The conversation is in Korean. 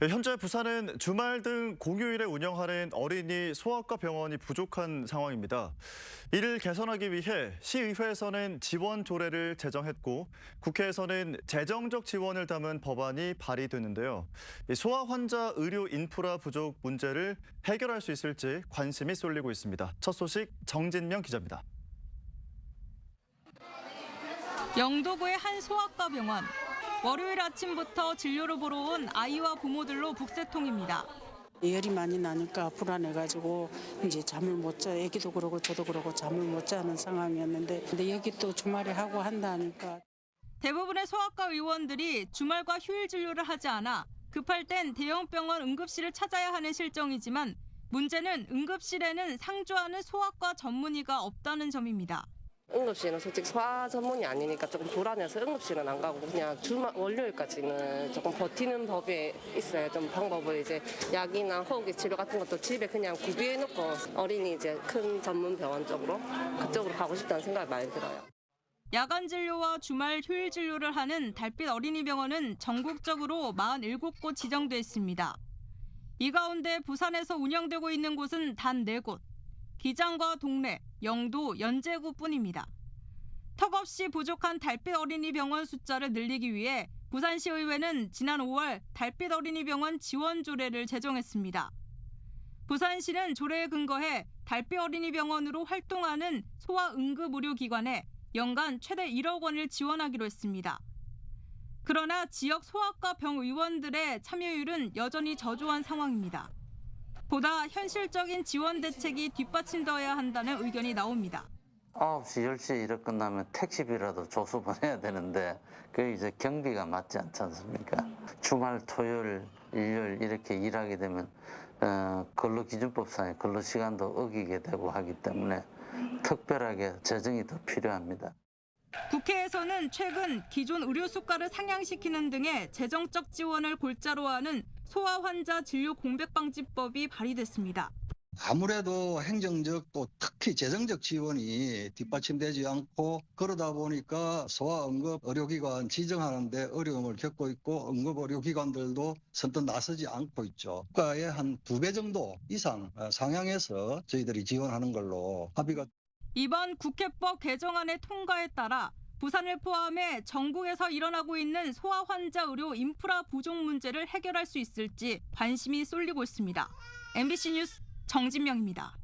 네, 현재 부산은 주말 등 공휴일에 운영하는 어린이 소아과 병원이 부족한 상황입니다. 이를 개선하기 위해 시의회에서는 지원 조례를 제정했고 국회에서는 재정적 지원을 담은 법안이 발의됐는데요. 이 소아 환자 의료 인프라 부족 문제를 해결할 수 있을지 관심이 쏠리고 있습니다. 첫 소식 정진명 기자입니다. 영도구의 한 소아과 병원. 월요일 아침부터 진료를 보러 온 아이와 부모들로 북새통입니다. 열이 많이 나니까 불안해가지고 이제 잠을 못 자. 애기도 그러고 저도 그러고 잠을 못 자는 상황이었는데 근데 여기 또 주말에 하고 한다니까 대부분의 소아과 의원들이 주말과 휴일 진료를 하지 않아 급할 땐 대형 병원 응급실을 찾아야 하는 실정이지만 문제는 응급실에는 상주하는 소아과 전문의가 없다는 점입니다. 응급실은 솔직히 소아 전문이 아니니까 조금 불안해서 응급실은 안 가고 그냥 주말 월요일까지는 조금 버티는 법이 있어요. 좀 방법을 이제 약이나 호흡기 치료 같은 것도 집에 그냥 구비해 놓고 어린이 이제 큰 전문 병원 쪽으로 그쪽으로 가고 싶다는 생각이 많이 들어요. 야간 진료와 주말 휴일 진료를 하는 달빛 어린이병원은 전국적으로 47곳 지정돼 있습니다. 이 가운데 부산에서 운영되고 있는 곳은 단 4곳. 기장과 동래, 영도, 연제구뿐입니다. 턱없이 부족한 달빛 어린이 병원 숫자를 늘리기 위해 부산시의회는 지난 5월 달빛 어린이 병원 지원 조례를 제정했습니다. 부산시는 조례에 근거해 달빛 어린이 병원으로 활동하는 소아 응급 의료 기관에 연간 최대 1억 원을 지원하기로 했습니다. 그러나 지역 소아과 병 의원들의 참여율은 여전히 저조한 상황입니다. 보다 현실적인 지원 대책이 뒷받침되어야 한다는 의견이 나옵니다. 9시, 10시에 일을 끝나면 택시비라도 줘서 보내야 되는데 그게 이제 경비가 맞지 않지 않습니까? 주말, 토요일, 일요일 이렇게 일하게 되면 어, 근로기준법상의 근로시간도 어기게 되고 하기 때문에 특별하게 재정이 더 필요합니다. 국회에서는 최근 기존 의료 수가를 상향시키는 등의 재정적 지원을 골자로 하는 소아 환자 진료 공백 방지법이 발의됐습니다. 아무래도 행정적 또 특히 재정적 지원이 뒷받침되지 않고 그러다 보니까 소아 응급 의료기관 지정하는데 어려움을 겪고 있고 응급 의료기관들도 선뜻 나서지 않고 있죠. 국가의 한 두 배 정도 이상 어, 상향해서 저희들이 지원하는 걸로 합의가 이번 국회법 개정안의 통과에 따라 부산을 포함해 전국에서 일어나고 있는 소아 환자 의료 인프라 부족 문제를 해결할 수 있을지 관심이 쏠리고 있습니다. MBC 뉴스 정진명입니다.